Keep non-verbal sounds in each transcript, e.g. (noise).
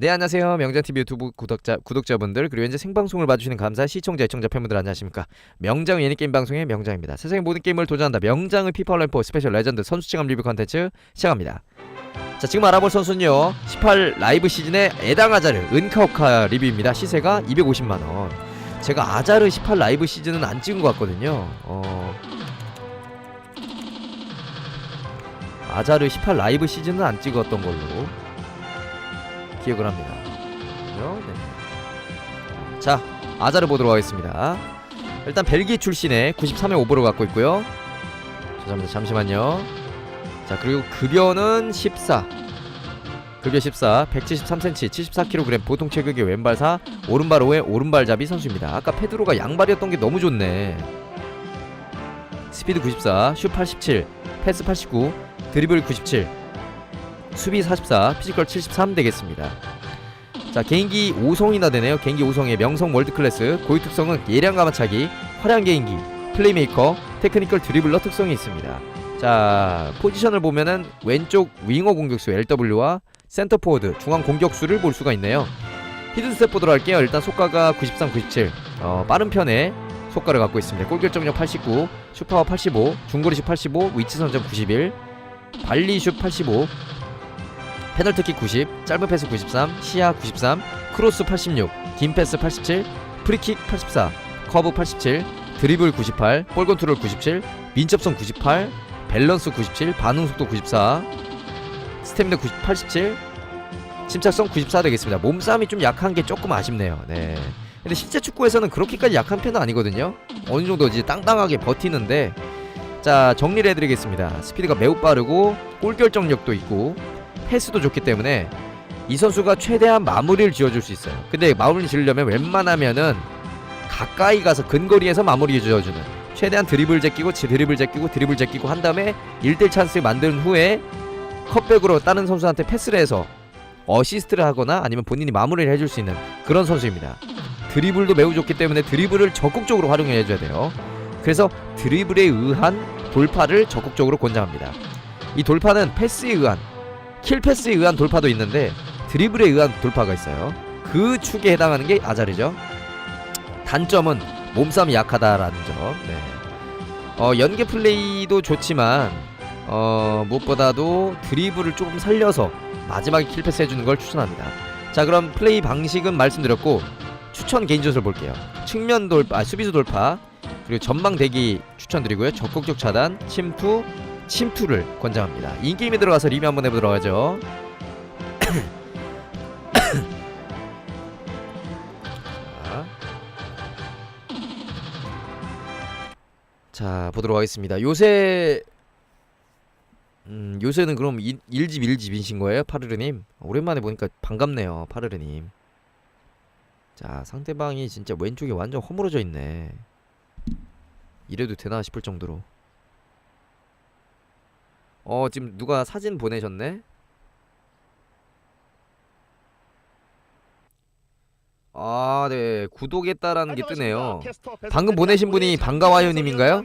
네 안녕하세요. 명장TV 유튜브 구독자, 구독자분들 그리고 현재 생방송을 봐주시는 감사 시청자 시청자 팬분들 안녕하십니까? 명장 예능 게임 방송의 명장입니다. 세상의 모든 게임을 도전한다. 명장의 피파 온라인4 스페셜 레전드 선수체감 리뷰 컨텐츠 시작합니다. 자 지금 알아볼 선수는요. 18 라이브 시즌의 에당 아자르 은카오카 리뷰입니다. 시세가 250만원. 제가 아자르 18 라이브 시즌은 안 찍은 것 같거든요. 어... 아자르 18 라이브 시즌은 안 찍었던 걸로 기억을 합니다. 네. 자, 아자를 보도록 하겠습니다. 일단 벨기에 출신의 93의 오버를 갖고 있고요. 죄송합니다. 잠시만요. 자, 그리고 급여는 14. 급여 14, 173cm, 74kg 보통 체격의 왼발사, 오른발 5의 오른발잡이 선수입니다. 아까 페드로가 양발이었던 게 너무 좋네. 스피드 94, 슛 87, 패스 89, 드리블 97, 수비 44, 피지컬 73 되겠습니다. 자 개인기 5성이나 되네요. 개인기 5성의 명성 월드클래스 고유 특성은 예량 가마차기, 화려한 개인기, 플레이메이커, 테크니컬 드리블러 특성이 있습니다. 자 포지션을 보면은 왼쪽 윙어 공격수 LW와 센터 포워드 중앙 공격수를 볼 수가 있네요. 히든 스텝 보도록 할게요. 일단 속가가 93, 97 어, 빠른 편에 속가를 갖고 있습니다. 골 결정력 89, 슈파워 85, 중거리슛 85, 위치 선점 91, 발리슛 85, 페널티킥 90, 짧은 패스 93, 시야 93, 크로스 86, 긴 패스 87, 프리킥 84, 커브 87, 드리블 98, 볼 컨트롤 97, 민첩성 98, 밸런스 97, 반응 속도 94, 스태미나 90, 87, 침착성 94 되겠습니다. 몸싸움이 좀 약한 게 조금 아쉽네요. 네. 근데 실제 축구에서는 그렇게까지 약한 편은 아니거든요. 어느 정도 이제 땅땅하게 버티는데 자 정리를 해드리겠습니다. 스피드가 매우 빠르고 골 결정력도 있고 패스도 좋기 때문에 이 선수가 최대한 마무리를 지어줄 수 있어요. 근데 마무리를 지으려면 웬만하면은 가까이 가서 근거리에서 마무리 지어주는 최대한 드리블 제끼고 드리블 제끼고 드리블 제끼고 한 다음에 1대1 찬스 만든 후에 컵백으로 다른 선수한테 패스를 해서 어시스트를 하거나 아니면 본인이 마무리를 해줄 수 있는 그런 선수입니다. 드리블도 매우 좋기 때문에 드리블을 적극적으로 활용해 줘야 돼요. 그래서 드리블에 의한 돌파를 적극적으로 권장합니다. 이 돌파는 패스에 의한 킬 패스에 의한 돌파도 있는데 드리블에 의한 돌파가 있어요. 그 축에 해당하는 게 아자르죠. 단점은 몸싸움이 약하다라는 점. 네. 어, 연계 플레이도 좋지만 어, 무엇보다도 드리블을 조금 살려서 마지막에 킬 패스 해주는 걸 추천합니다. 자, 그럼 플레이 방식은 말씀드렸고 추천 개인 전술 볼게요. 측면 돌파, 아, 수비수 돌파 그리고 전방 대기 추천드리고요. 적극적 차단, 침투, 침투를 권장합니다. 인게임에 들어가서 리뷰 한번 해보도록 하죠. 자. (coughs) 자 보도록 하겠습니다. 요새 음 요새는 그럼 일, 일집 일집이신 거예요, 파르르님? 오랜만에 보니까 반갑네요, 파르르님. 자 상대방이 진짜 왼쪽에 완전 허물어져 있네. 이래도 되나 싶을 정도로. 어 지금 누가 사진 보내셨네? 아, 네. 구독했다라는 게 뜨네요. 방금 보내신 분이 반가와요님인가요?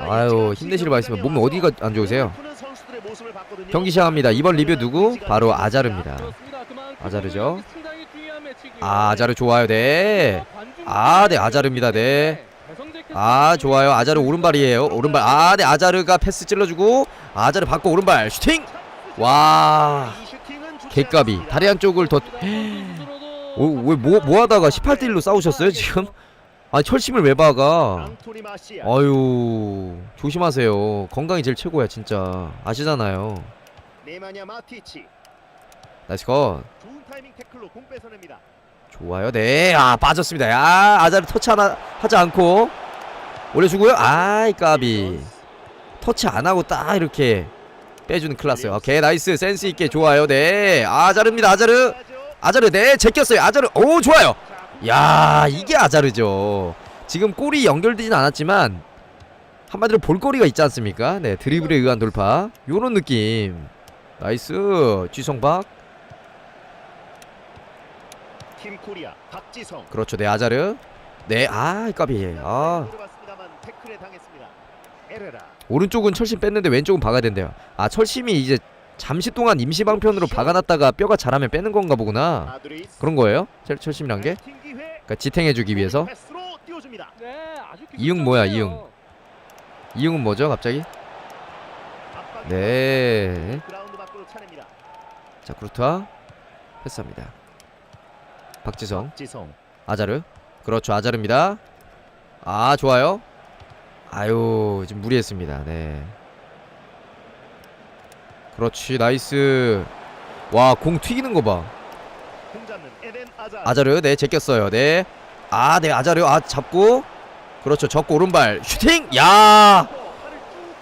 아유, 힘내시길 바라겠습니다. 몸이 어디가 안 좋으세요? 경기 시작합니다. 이번 리뷰 누구? 바로 아자르입니다. 아자르죠? 아, 아자르 좋아요. 네. 아, 네. 아자르입니다. 네. 아, 좋아요. 아자르 오른발이에요. 오른발. 아, 네. 아자르가 패스 찔러주고 아자르 받고 오른발 슈팅. 와. 개까비. 다리 한쪽을 더 왜뭐 뭐 하다가 18대 1로 싸우셨어요, 지금? 아, 철심을 왜 박아? 아유, 조심하세요. 건강이 제일 최고야, 진짜. 아시잖아요. 나이스 컷. 좋아요. 네. 아, 빠졌습니다. 야, 아자르 터치 하나 하지 않고 올려주고요. 아이, 까비. 터치 안 하고 딱 이렇게 빼주는 클라스. 오케이, 나이스. 센스 있게 좋아요. 네. 아자르입니다. 아자르. 아자르 네 제꼈어요 아자르 오 좋아요 야 이게 아자르죠 지금 골이 연결되진 않았지만 한마디로 볼거리가 있지 않습니까 네 드리블에 의한 돌파 요런 느낌 나이스 쥐성박 팀 코리아 박지성 그렇죠 네 아자르 네아 까비 아 태클에 당했습니다. 에레라 오른쪽은 철심 뺐는데 왼쪽은 박아야 된대요 아 철심이 이제 잠시 동안 임시 방편으로 박아놨다가 뼈가 자라면 빼는 건가 보구나. 그런 거예요? 첼- 첼심이란 게? 그러니까 지탱해주기 위해서. 네, 이응 뭐야, 기술적이에요. 이응은 뭐죠, 갑자기? 네. 자, 쿠르투아 패스합니다. 박지성, 지성. 아자르. 그렇죠, 아자르입니다. 아, 좋아요. 아유, 지금 무리했습니다. 네. 그렇지, 나이스. 와, 공 튀기는 거 봐. 공 잡는 에덴 아자. 아자르, 네, 제꼈어요. 네. 아, 네, 아자르. 아, 잡고. 그렇죠, 접고 오른발. 슈팅! 야!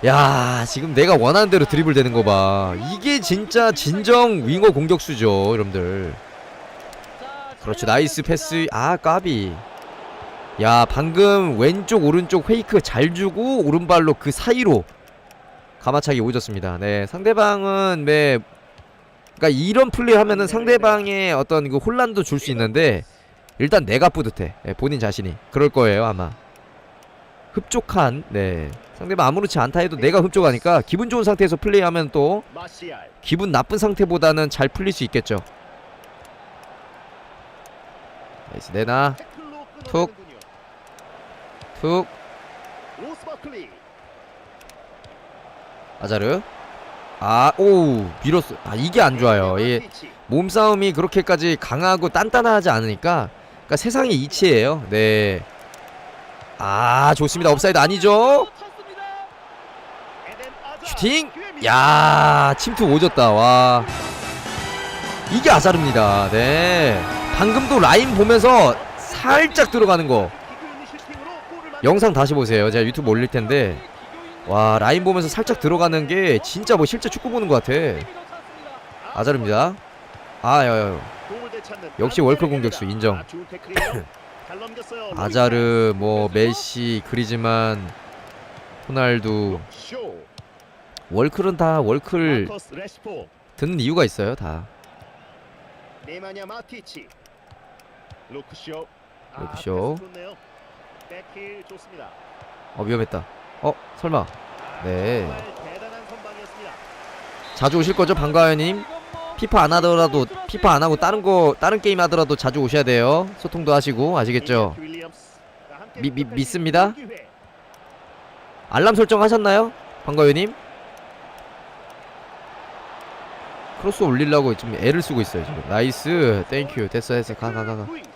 야, 지금 내가 원하는 대로 드리블 되는 거 봐. 이게 진짜 진정 윙어 공격수죠, 여러분들. 자, 그렇죠, 잘 나이스. 패스. 아, 까비. 야, 방금 왼쪽 오른쪽 페이크 잘 주고 오른발로 그 사이로 가마차기 오졌습니다. 네, 상대방은 네 그러니까 이런 플레이 하면은 상대방의 어떤 그 혼란도 줄 수 있는데 일단 내가 뿌듯해. 네, 본인 자신이. 그럴 거예요, 아마. 흡족한 네. 상대방 아무렇지 않다 해도 내가 흡족하니까 기분 좋은 상태에서 플레이하면 또. 기분 나쁜 상태보다는 잘 풀릴 수 있겠죠. 나이스 태클로 툭. 버클리. 아자르. 아 오 밀었어. 아 이게 안 좋아요. 이. 몸싸움이 그렇게까지 강하고 단단하지 않으니까 그러니까 세상의 이치예요. 네 아 좋습니다. 업사이드 아니죠. 슈팅. 야 침투 오졌다. 와. 이게 아자르입니다. 네. 방금도 라인 보면서 살짝 들어가는 거 영상 다시 보세요 제가 유튜브 올릴 텐데 와 라인 보면서 살짝 들어가는 게 진짜 뭐 실제 축구 보는 것 같아 아자르입니다 아 야야 공을 되찾는 역시. 월클 공격수 인정. 아. (coughs) 아자르 뭐 메시 그리즈만 호날두 쇼. 월클은 다 월클. 듣는 이유가 있어요 다. 루크쇼. 아, 루크쇼. 백힐 좋습니다. 어 위험했다. 어 설마. 네. 정말 대단한 선방이었습니다. 자주 오실 거죠 방가연님? 피파 안 하더라도 피파 안 하고 다른 거 다른 게임 하더라도 자주 오셔야 돼요. 소통도 하시고 아시겠죠? 미- 미- 믿습니다? 알람 설정 하셨나요? 방가연님? 크로스 올리려고 지금 애를 쓰고 있어요 지금. 나이스. 땡큐 됐어 됐어. 가가 가가. 루이스.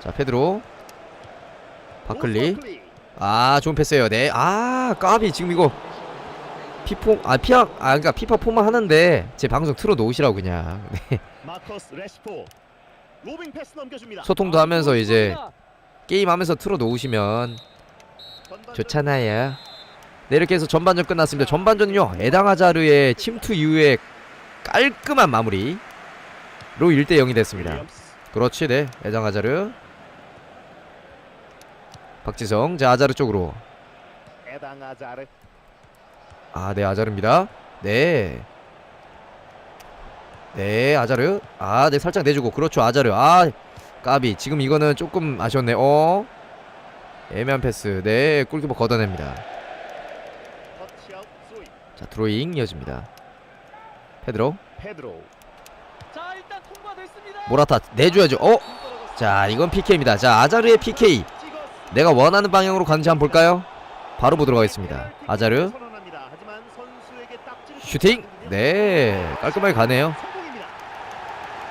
자 페드로 바클리. 아 좋은 패스예요 네 아 까비 지금 이거 피폼 아 피아 아 그러니까 피파 폼만 하는데 제 방송 틀어 놓으시라고 그냥 (laughs) 네. 마커스 레시포. 로빙 패스 넘겨줍니다. 소통도 하면서 이제 게임 하면서 틀어 놓으시면 좋잖아요 네 이렇게 해서 전반전 끝났습니다 전반전은요 에당하자르의 침투 이후에 깔끔한 마무리로 1대 0이 됐습니다. 그렇지 네 에당하자르 박지성 자 아자르 쪽으로. 아, 네, 아자르입니다. 네. 네, 아자르. 아, 네, 살짝 내주고. 그렇죠, 아자르. 아, 까비. 지금 이거는 조금 아쉬웠네. 어? 애매한 패스. 네, 골키퍼 걷어냅니다. 자, 드로잉 이어집니다. 페드로. 페드로. 자, 일단 통과됐습니다. 모라타 내줘야죠. 어? 자, 이건 PK입니다. 자, 아자르의 PK. 내가 원하는 방향으로 가는지 한번 볼까요? 바로 보도록 하겠습니다. 아자르. 슈팅. 네, 깔끔하게 가네요.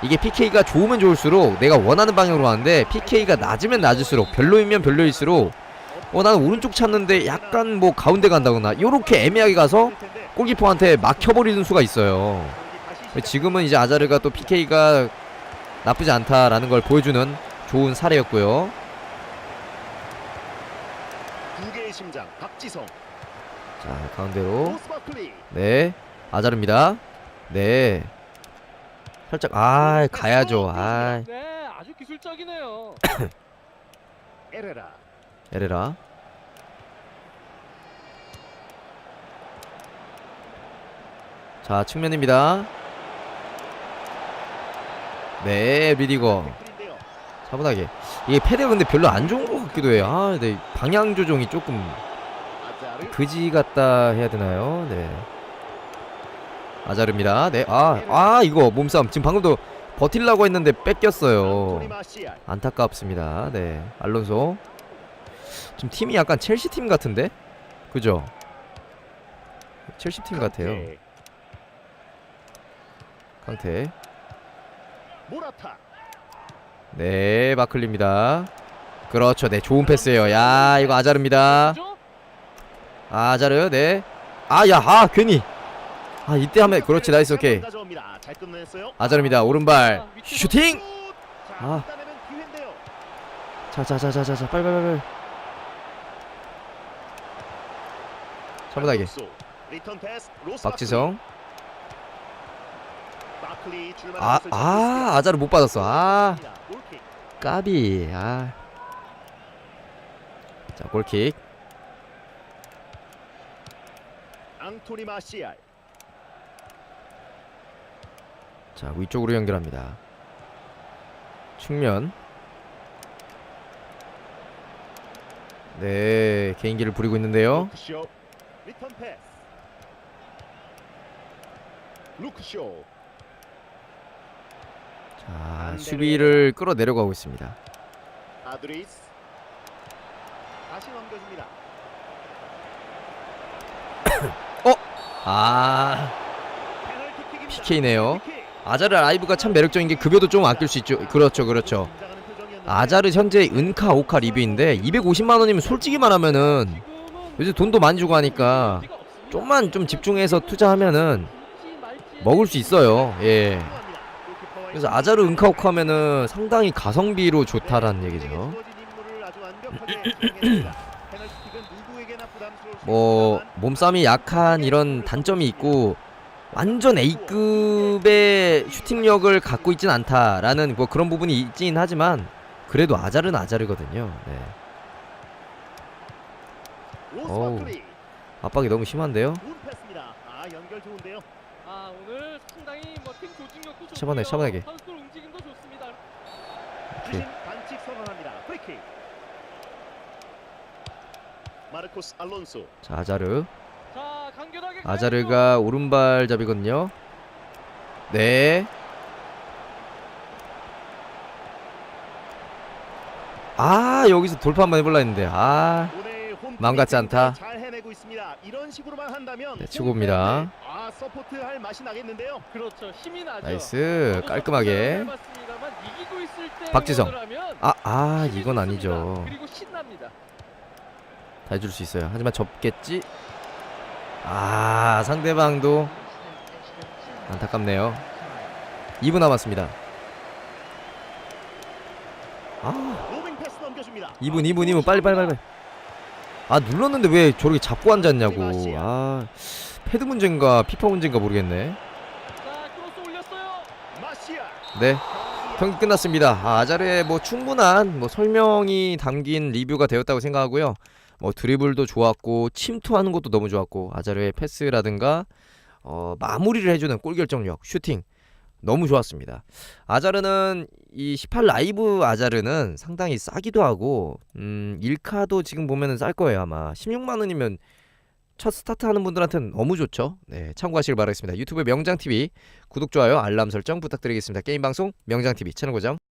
이게 PK가 좋으면 좋을수록 내가 원하는 방향으로 가는데 PK가 낮으면 낮을수록 별로이면 별로일수록 어 나는 오른쪽 찾는데 약간 뭐 가운데 간다거나 요렇게 애매하게 가서 골키퍼한테 막혀버리는 수가 있어요 지금은 이제 아자르가 또 PK가 나쁘지 않다라는 걸 보여주는 좋은 사례였고요 두 개의 심장 박지성. 자 가운데로 로스. 네 아자르입니다 네 살짝 아 가야죠 아 네, 아주 기술적이네요. (coughs) 에레라. 에레라 자 측면입니다 네 태클인데요. 차분하게 이게 패드가 근데 별로 안 좋은 것 같기도 해요 아, 네 방향 조정이 조금. 그지 같다 해야 되나요 네 아자르입니다. 네. 아, 아 이거 몸싸움 지금 방금도 버틸라고 했는데 뺏겼어요. 안타깝습니다. 네. 알론소. 지금 팀이 약간 첼시 팀 같은데? 그죠? 첼시 팀 같아요. 강태. 네, 마클리입니다. 그렇죠. 네, 좋은 패스예요. 야, 이거 아자르입니다. 아자르. 네. 아, 야, 아, 괜히. 아, 이때 하면 그렇지. 나이스 오케이. 아자르입니다. 오른발. 슈팅! 자, 아. 일단에는 기회인데요. 자, 자, 자, 자, 자, 자. 빨리 빨리 빨리. 차분하게. 박지성. 아, 아, 아자르 못 받았어. 아. 까비. 아. 자, 골킥. 앙토니 마시알. 자, 위쪽으로 연결합니다. 측면. 네, 개인기를 부리고 있는데요. 루크쇼. 리턴 패스. 루크쇼. 자, 수비를 끌어내려가고 있습니다. 아드리스. 다시 넘겨줍니다. 아. PK네요. 아자르 라이브가 참 매력적인 게 급여도 좀 아낄 수 있죠. 그렇죠, 그렇죠. 아자르 현재 은카 오카 리뷰인데 250만 원이면 솔직히 말하면은 요새 돈도 많이 주고 하니까. 좀만 좀 집중해서 투자하면은 먹을 수 있어요. 예. 그래서 아자르 은카 오카 하면은 상당히 가성비로 좋다라는 네, 얘기죠. (clears throat) (clears throat) 뭐 몸싸움이 약한 이런 단점이 있고 완전 A급의 슈팅력을 갖고 있진 않다라는 뭐 그런 부분이 있긴 하지만 그래도 아자르는 아자르거든요. 네. 마클리. 압박이 너무 심한데요. 패스입니다. 아. 아 좋고요. 차분하게. 오케이. 주심 반칙 선언합니다. 프리킥. 마르코스 알론소. 자, 아자르. 아자르가 오른발잡이거든요. 네. 아, 여기서 돌파 한번 해볼라 했는데. 아. 마음 같지 않다. 잘 해내고 있습니다. 이런 식으로만 한다면 네, 치고 옵니다. 아 서포트 할 맛이 나겠는데요. 그렇죠 힘이 나죠. 나이스. 깔끔하게. 박지성. 아, 아, 이건. 아니죠. 그리고 신납니다. 다 해줄 수 있어요. 하지만 접겠지. 아, 상대방도 안타깝네요. 2분 남았습니다. 아, 로빙 패스 넘겨줍니다. 2분, 2분, 2분. 빨리, 빨리, 빨리. 아, 눌렀는데 왜 저렇게 잡고 앉았냐고. 아, 패드 문제인가, 피파 문제인가 모르겠네. 네. 경기 끝났습니다. 아, 아자르의 뭐 충분한 뭐 설명이 담긴 리뷰가 되었다고 생각하고요. 뭐 드리블도 좋았고 침투하는 것도 너무 좋았고 아자르의 패스라든가 어, 마무리를 해주는 골 결정력, 슈팅 너무 좋았습니다. 아자르는 이 18 라이브 아자르는 상당히 싸기도 하고 음, 일카도 지금 보면은 쌀 거예요 아마 16만 원이면 첫 스타트 하는 분들한테는 너무 좋죠. 네, 참고하시길 바라겠습니다. 유튜브 명장 TV 구독 좋아요 알람 설정 부탁드리겠습니다. 게임 방송 명장 TV 채널 고정.